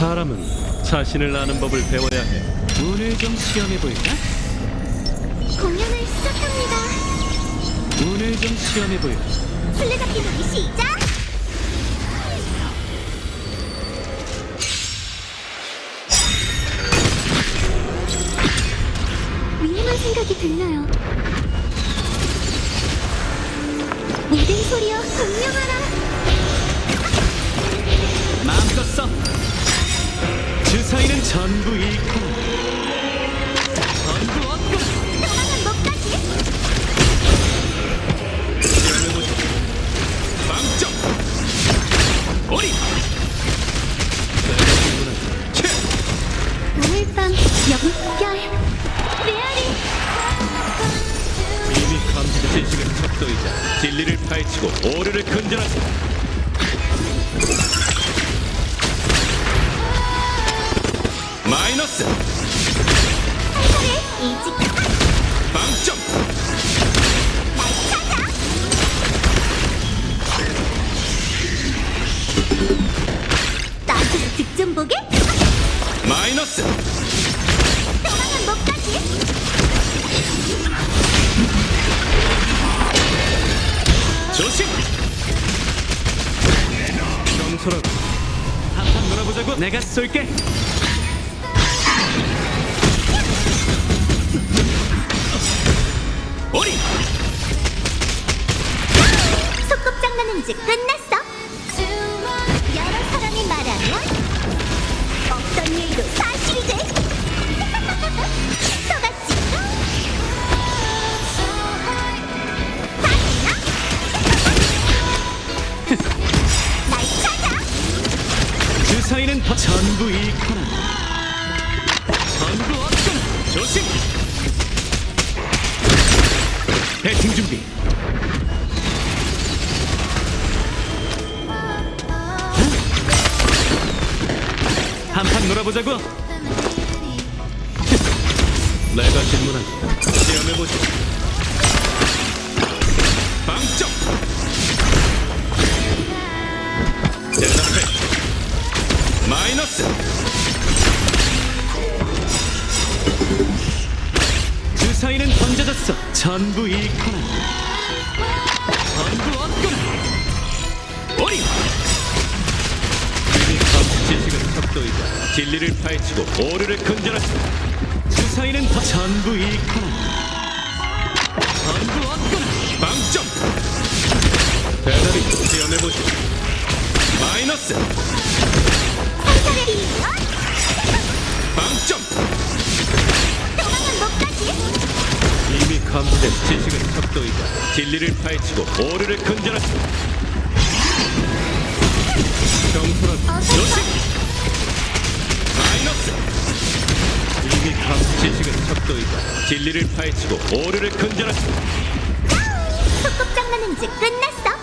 사람은 자신을 아는 법을 배워야 해. 운을 좀 시험해 볼까? 공연을 시작합니다. 운을 좀 시험해 볼까? 술래잡기 놀이 시작! 위험한 생각이 들려요. 모든 소리여 분명하라. 마음껏 써. 주사위는 전부 잃고 전부 얻고 떠나간 법까지. 빵점! 오리! 오늘 밤 역별 메아리 이미 감지된 지식은 척도이자 진리를 파헤치고 오류를 근절한다. 마이너스. 찾아 나한테 득점 보게 마이너스. 떠나간 법까지 조심! 경솔하고 한판 놀아보자고. 내가 쏠게 오리! 소꿉 장난은 이제 끝났어 여러 사람이 말하면 어떤 일도 사실이 돼 속았지 다 됐나? 날 찾아 주사위는 더 전부 잃거나 전부 얻거나 조심! 배팅 준비 한판 놀아보자고 내가 질문한다. 시험해보자. 빵점! 전부 잃거나 전부 얻거나 오리! 지식은 척도이자 진리를 파헤치고 오류를 근절한다. 주사위는 더 전부 잃거나 전부 얻거나 빵점! 대답이 시험해보자. 마이너스! 상사를 이면 감지된 지식은 척도이자 진리를 파헤치고 오류를. 경솔한 어서 조심! 마이너스! 이미 감지 지식은 척도이자 진리를 파헤치고 오류를 근절한다. 소꿉장난은 이제 끝났어